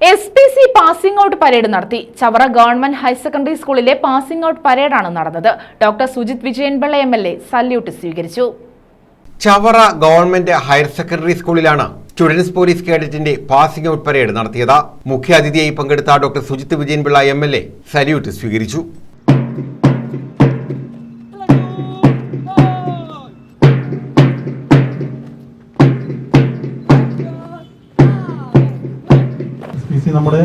S P C passing out parade നടത്തി. Chavara government higher secondary സ്കൂളിലെ passing out പരേഡാണ് നടന്നത്. Doctor Sujith Vijayan Pillai M L A salute സ്വീകരിച്ചു. Chavara government higher secondary സ്കൂളിലാണ് students police കേഡറ്റിന്റെ passing out parade നടത്തിയത്. മുഖ്യാതിഥിയായി പങ്കെടുത്ത doctor Sujith Vijayan Pillai M L A salute സ്വീകരിച്ചു. സി നമ്മുടെ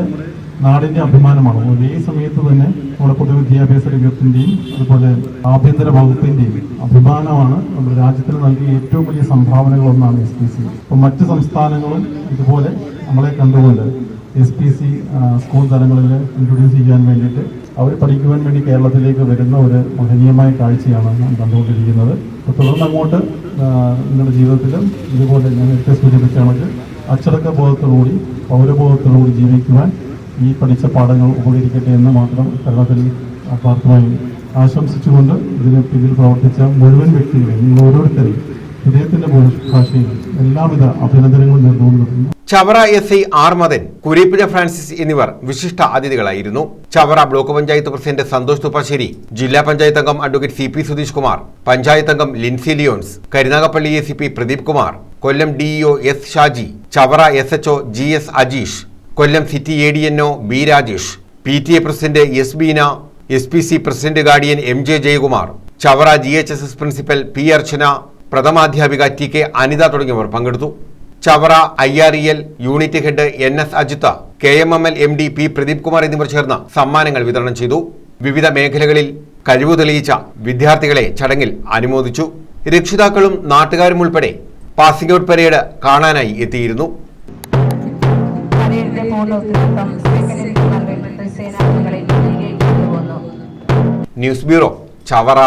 നാടിന്റെ അഭിമാനമാണ്. ഒരേ സമയത്ത് തന്നെ നമ്മുടെ പൊതുവിദ്യാഭ്യാസ രംഗത്തിന്റെയും അതുപോലെ ആഭ്യന്തര വകുപ്പിന്റെയും അഭിമാനമാണ് നമ്മുടെ രാജ്യത്തിന് നൽകിയ ഏറ്റവും വലിയ സംഭാവനകളൊന്നാണ് എസ് പി സി അപ്പോൾ മറ്റ് സംസ്ഥാനങ്ങളും ഇതുപോലെ നമ്മളെ കണ്ടുകൊണ്ട് എസ് പി സി സ്കൂൾ തലങ്ങളിൽ ഇൻട്രൊഡ്യൂസ് ചെയ്യാൻ വേണ്ടിയിട്ട് അവർ പഠിക്കുവാൻ വേണ്ടി കേരളത്തിലേക്ക് വരുന്ന ഒരു മഹനീയമായ കാഴ്ചയാണ് നാം കണ്ടുകൊണ്ടിരിക്കുന്നത്. തുടർന്ന് അങ്ങോട്ട് നിങ്ങളുടെ ജീവിതത്തിലും ഇതുപോലെ ഞാൻ നേരത്തെ സൂചിപ്പിച്ച കണക്ക് അച്ചടക്ക ബോധത്തോടുകൂടി പൗരബോധത്തോടുകൂടി ജീവിക്കുവാൻ ഈ പഠിച്ച പാഠങ്ങൾ ഉപകരിക്കട്ടെ എന്ന് മാത്രം കേരളത്തിൽ ആത്മാർത്ഥമായി ആശംസിച്ചുകൊണ്ട് ഇതിന് പിന്നിൽ പ്രവർത്തിച്ച മുഴുവൻ വ്യക്തികളെയും നിങ്ങൾ ഓരോരുത്തരെയും ഹൃദയത്തിന്റെ ഭാഷയിൽ എല്ലാവിധ അഭിനന്ദനങ്ങളും നേർന്നുകൊണ്ട് നിർത്തുന്നു Chavara S I R Madan Kureeppuzha Francis എന്നിവർ വിശിഷ്ട അതിഥികളായിരുന്നു. ചവറ ബ്ലോക്ക് പഞ്ചായത്ത് പ്രസിഡന്റ് സന്തോഷ് തുപ്പാശ്ശേരി ജില്ലാ പഞ്ചായത്ത് അംഗം advocate C P Sudheesh Kumar panchayat അംഗം Lincy Leons Karunagappally A C P Pradeep Kumar Kollam DEO S Shaji Chavara S HO G S Ajeesh Kollam city A D N O B Rajesh P T A president S Beena S P C president guardian M J Jayakumar Chavara G H S S principal P Archana പ്രഥമാധ്യാപിക T K Anitha തുടങ്ങിയവർ പങ്കെടുത്തു. Chavara I R E L unit head N S Ajitha K M M L M D P Pradeep Kumar എന്നിവർ ചേർന്ന് സമ്മാനങ്ങൾ വിതരണം ചെയ്തു. വിവിധ മേഖലകളിൽ കഴിവ് തെളിയിച്ച വിദ്യാർത്ഥികളെ ചടങ്ങിൽ അനുമോദിച്ചു. രക്ഷിതാക്കളും നാട്ടുകാരും ഉൾപ്പെടെ പാസിംഗ് ഔട്ട് പരേഡ് കാണാനായി എത്തിയിരുന്നു ന്യൂസ് ബ്യൂറോ ചവറ.